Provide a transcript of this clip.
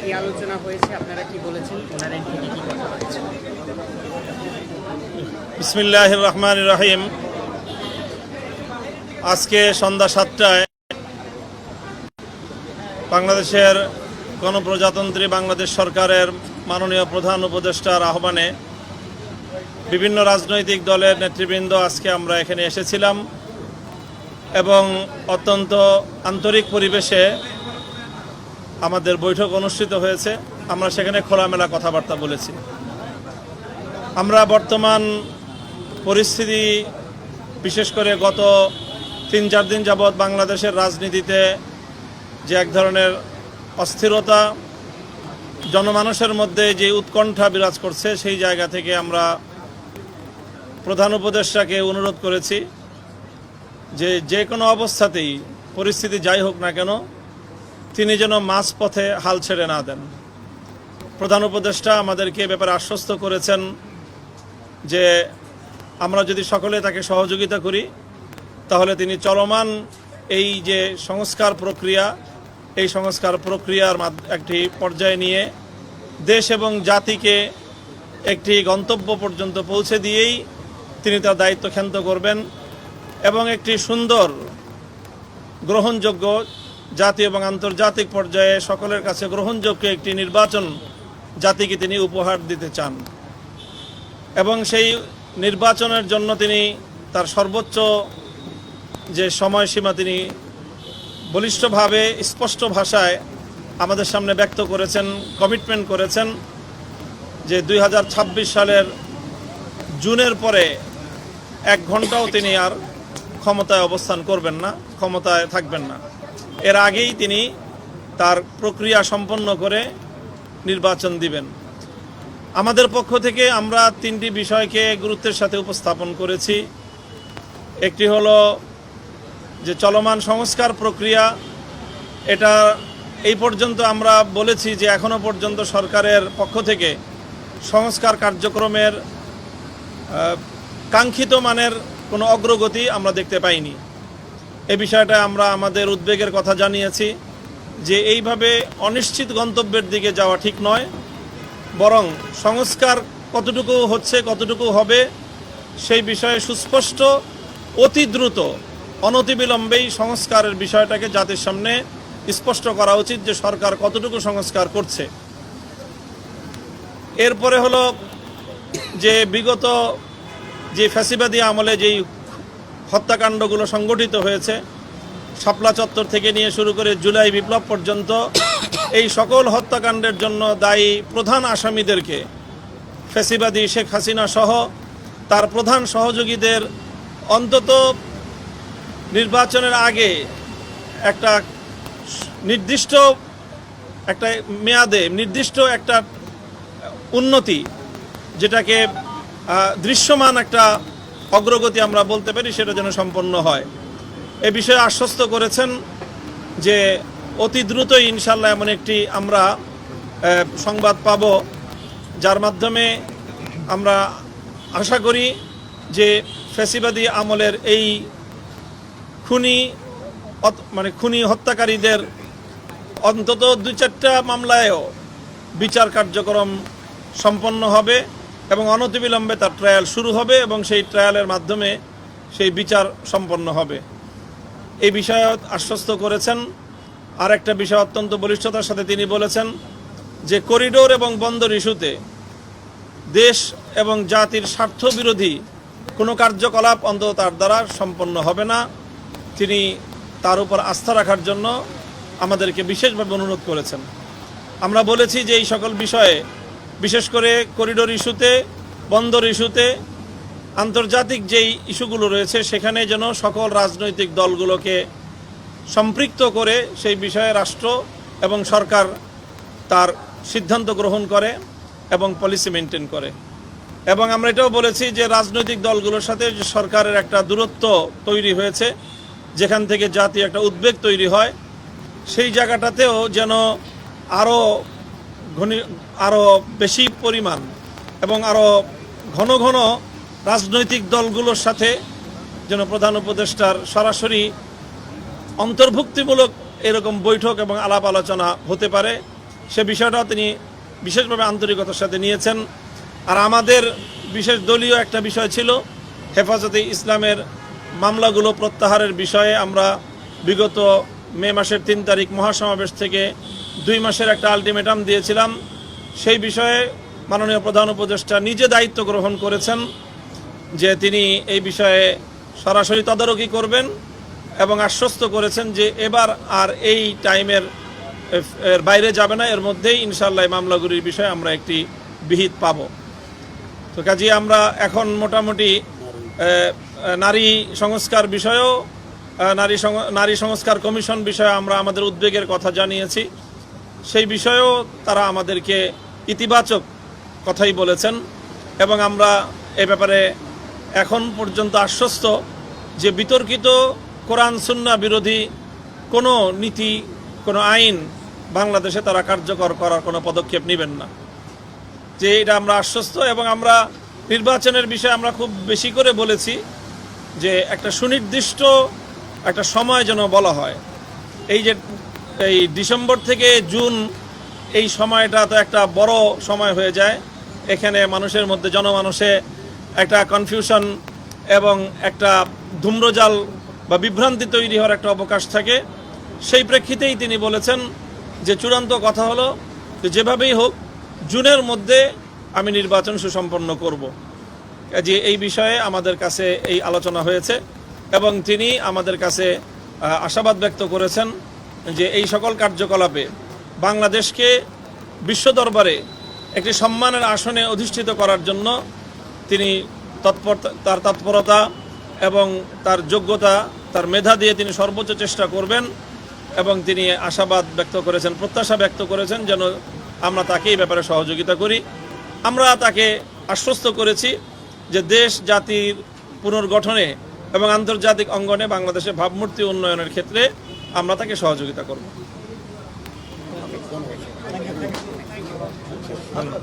কি আলোচনা হয়েছে? আপনারা কি বলেছেন? ওনারা কি কি কথা বিসমিল্লাহ রহমান রহিম। আজকে সন্ধ্যা সাতটায় বাংলাদেশের গণপ্রজাতন্ত্রী বাংলাদেশ সরকারের মাননীয় প্রধান উপদেষ্টার আহ্বানে বিভিন্ন রাজনৈতিক দলের নেতৃবৃন্দ আজকে আমরা এখানে এসেছিলাম। এবং অত্যন্ত আন্তরিক পরিবেশে আমাদের বৈঠক অনুষ্ঠিত হয়েছে। আমরা সেখানে খোলামেলা কথাবার্তা বলেছি। আমরা বর্তমান পরিস্থিতি, বিশেষ করে গত তিন চার দিন যাবৎ বাংলাদেশের রাজনীতিতে যে এক ধরনের অস্থিরতা, জনমানুষের মধ্যে যে উৎকণ্ঠা বিরাজ করছে, সেই জায়গা থেকে আমরা প্রধান উপদেষ্টাকে অনুরোধ করেছি। যে যে কোনো অবস্থাতেই পরিস্থিতি যাই হোক না কেন, তিনি যেন মাঝপথে হাল ছেড়ে না দেন। প্রধান উপদেষ্টা আমাদেরকে ব্যাপারে আশ্বস্ত করেছেন যে, আমরা যদি সকলে তাকে সহযোগিতা করি, তাহলে তিনি চলমান এই যে সংস্কার প্রক্রিয়া, এই সংস্কার প্রক্রিয়ার একটি পর্যায়ে নিয়ে দেশ এবং জাতিকে একটি গন্তব্য পর্যন্ত পৌঁছে দিয়েই তিনি তার দায়িত্ব ক্ষান্ত করবেন। এবং একটি সুন্দর গ্রহণযোগ্য জাতীয় এবং আন্তর্জাতিক পর্যায়ে সকলের কাছে গ্রহণযোগ্য একটি নির্বাচন জাতিকে তিনি উপহার দিতে চান। এবং সেই নির্বাচনের জন্য তিনি তার সর্বোচ্চ যে সময়সীমা তিনি বলিষ্ঠভাবে, স্পষ্ট ভাষায় আমাদের সামনে ব্যক্ত করেছেন কমিটমেন্ট করেছেন যে দুই হাজার ছাব্বিশ সালের জুনের পরে এক ঘন্টাও তিনি আর ক্ষমতায় অবস্থান করবেন না, ক্ষমতায় থাকবেন না। এর আগেই তিনি তার প্রক্রিয়া সম্পন্ন করে নির্বাচন দিবেন। আমাদের পক্ষ থেকে আমরা তিনটি বিষয়কে গুরুত্বের সাথে উপস্থাপন করেছি। একটি হলো যে চলমান সংস্কার প্রক্রিয়া, এটা এই পর্যন্ত আমরা বলেছি যে এখনও পর্যন্ত সরকারের পক্ষ থেকে সংস্কার কার্যক্রমের কাঙ্ক্ষিত মানের কোনো অগ্রগতি আমরা দেখতে পাইনি। এ বিষয়টা আমরা আমাদের উদ্বেগের কথা জানিয়েছি যে এইভাবে অনিশ্চিত গন্তব্যের দিকে যাওয়া ঠিক নয়, বরং সংস্কার কতটুকু হচ্ছে, কতটুকু হবে সেই বিষয়ে সুস্পষ্ট, অতি দ্রুত, অনতিবিলম্বেই সংস্কারের বিষয়টাকে জাতির সামনে স্পষ্ট করা উচিত যে সরকার কতটুকু সংস্কার করছে। এরপরে হলো যে বিগত যে ফ্যাসিবাদী আমলে যেই হত্যাকাণ্ডগুলো সংগঠিত হয়েছে, শাপলা চত্বর থেকে নিয়ে শুরু করে জুলাই বিপ্লব পর্যন্ত, এই সকল হত্যাকাণ্ডের জন্য দায়ী প্রধান আসামিদেরকে ফেসিবাদী শেখ হাসিনা সহ তার প্রধান সহযোগীদের অন্তত নির্বাচনের আগে একটা নির্দিষ্ট একটা মেয়াদে নির্দিষ্ট একটা উন্নতি, যেটাকে দৃশ্যমান একটা অগ্রগতি আমরা বলতে পারি, সেটা যেন সম্পন্ন হয়। এ বিষয়ে আশ্বস্ত করেছেন যে অতি দ্রুতই ইনশাল্লাহ এমন একটি আমরা সংবাদ পাব, যার মাধ্যমে আমরা আশা করি যে ফেসিবাদী আমলের এই খুনি মানে খুনি হত্যাকারীদের অন্তত দুই চারটা মামলায়ও বিচার কার্যক্রম সম্পন্ন হবে। এবং অনতিবিলম্বে তার ট্রায়াল শুরু হবে এবং সেই ট্রায়ালের মাধ্যমে সেই বিচার সম্পন্ন হবে। এই বিষয়ে আশ্বস্ত করেছেন। আর একটা বিষয় অত্যন্ত বলিষ্ঠতার সাথে তিনি বলেছেন যে করিডোর এবং বন্দর ইস্যুতে দেশ এবং জাতির স্বার্থ বিরোধী কোনো কার্যকলাপ অন্তত তার দ্বারা সম্পন্ন হবে না। তিনি তার উপর আস্থা রাখার জন্য আমাদেরকে বিশেষভাবে অনুরোধ করেছেন। আমরা বলেছি যে এই সকল বিষয়ে বিশেষ করে করিডোর ইস্যুতে, বন্দর ইস্যুতে, আন্তর্জাতিক যেই ইস্যুগুলো রয়েছে, সেখানে যেন সকল রাজনৈতিক দলগুলোকে সম্পৃক্ত করে সেই বিষয়ে রাষ্ট্র এবং সরকার তার সিদ্ধান্ত গ্রহণ করে এবং পলিসি মেনটেন করে। এবং আমরা এটাও বলেছি যে রাজনৈতিক দলগুলোর সাথে সরকারের একটা দূরত্ব তৈরি হয়েছে, যেখান থেকে জাতীয় একটা উদ্বেগ তৈরি হয়, সেই জায়গাটাতেও যেন আরও ঘনি আরও বেশি পরিমাণ এবং আরও ঘন ঘন রাজনৈতিক দলগুলোর সাথে যেন প্রধান উপদেষ্টার সরাসরি অন্তর্ভুক্তিমূলক এরকম বৈঠক এবং আলাপ আলোচনা হতে পারে, সে বিষয়টাও তিনি বিশেষভাবে আন্তরিকতার সাথে নিয়েছেন। আর আমাদের বিশেষ দলীয় একটা বিষয় ছিল, হেফাজতে ইসলামের মামলাগুলো প্রত্যাহারের বিষয়ে আমরা বিগত মে মাসের তিন তারিখ মহাসমাবেশ থেকে দুই মাসের একটা আলটিমেটাম দিয়েছিলাম। সেই বিষয়ে মাননীয় প্রধান উপদেষ্টা নিজে দায়িত্ব গ্রহণ করেছেন যে তিনি এই বিষয়ে সরাসরি তদারকি করবেন এবং আশ্বস্ত করেছেন যে এবার আর এই টাইমের, এর বাইরে যাবে না, এর মধ্যেই ইনশাল্লাহ মামলাগুলির বিষয়ে আমরা একটি বিহিত পাব। তো কাজে, আমরা এখন মোটামুটি নারী সংস্কার বিষয়েও নারী নারী সংস্কার কমিশন বিষয়ে আমরা আমাদের উদ্বেগের কথা জানিয়েছি। সেই বিষয়েও তারা আমাদেরকে ইতিবাচক কথাই বলেছেন এবং আমরা এ ব্যাপারে এখন পর্যন্ত আশ্বস্ত যে বিতর্কিত কোরআন সুন্না বিরোধী কোনো নীতি, কোনো আইন বাংলাদেশে তারা কার্যকর করার কোনো পদক্ষেপ নেবেন না। যে এটা আমরা আশ্বস্ত এবং আমরা নির্বাচনের বিষয়ে আমরা খুব বেশি করে বলেছি যে একটা সুনির্দিষ্ট একটা সময় যেন বলা হয়। এই যে এই ডিসেম্বর থেকে জুন এই সময়টা তো একটা বড় সময় হয়ে যায়। এখানে মানুষের মধ্যে জনমানসে একটা কনফিউশন এবং একটা ধূম্রজাল বা বিভ্রান্তি তৈরি হওয়ার একটা অবকাশ থাকে। সেই প্রেক্ষিতেই তিনি বলেছেন যে চূড়ান্ত কথা হলো যে যেভাবেই হোক, জুনের মধ্যে আমি নির্বাচন সুসম্পন্ন করব। যে এই বিষয়ে আমাদের কাছে এই আলোচনা হয়েছে এবং তিনি আমাদের কাছে আশাবাদ ব্যক্ত করেছেন। যে এই সকল কার্যকলাপে বাংলাদেশকে বিশ্ব দরবারে একটি সম্মানের আসনে অধিষ্ঠিত করার জন্য তিনি তৎপর তার তৎপরতা এবং তার যোগ্যতা, তার মেধা দিয়ে তিনি সর্বোচ্চ চেষ্টা করবেন এবং তিনি আশাবাদ ব্যক্ত করেছেন, প্রত্যাশা ব্যক্ত করেছেন যেন আমরা তাকে এই ব্যাপারে সহযোগিতা করি। আমরা তাকে আশ্বস্ত করেছি যে দেশ, জাতির পুনর্গঠনে এবং আন্তর্জাতিক অঙ্গনে বাংলাদেশের ভাবমূর্তি উন্নয়নের ক্ষেত্রে আমরা তাকে সহযোগিতা করব। ধন্যবাদ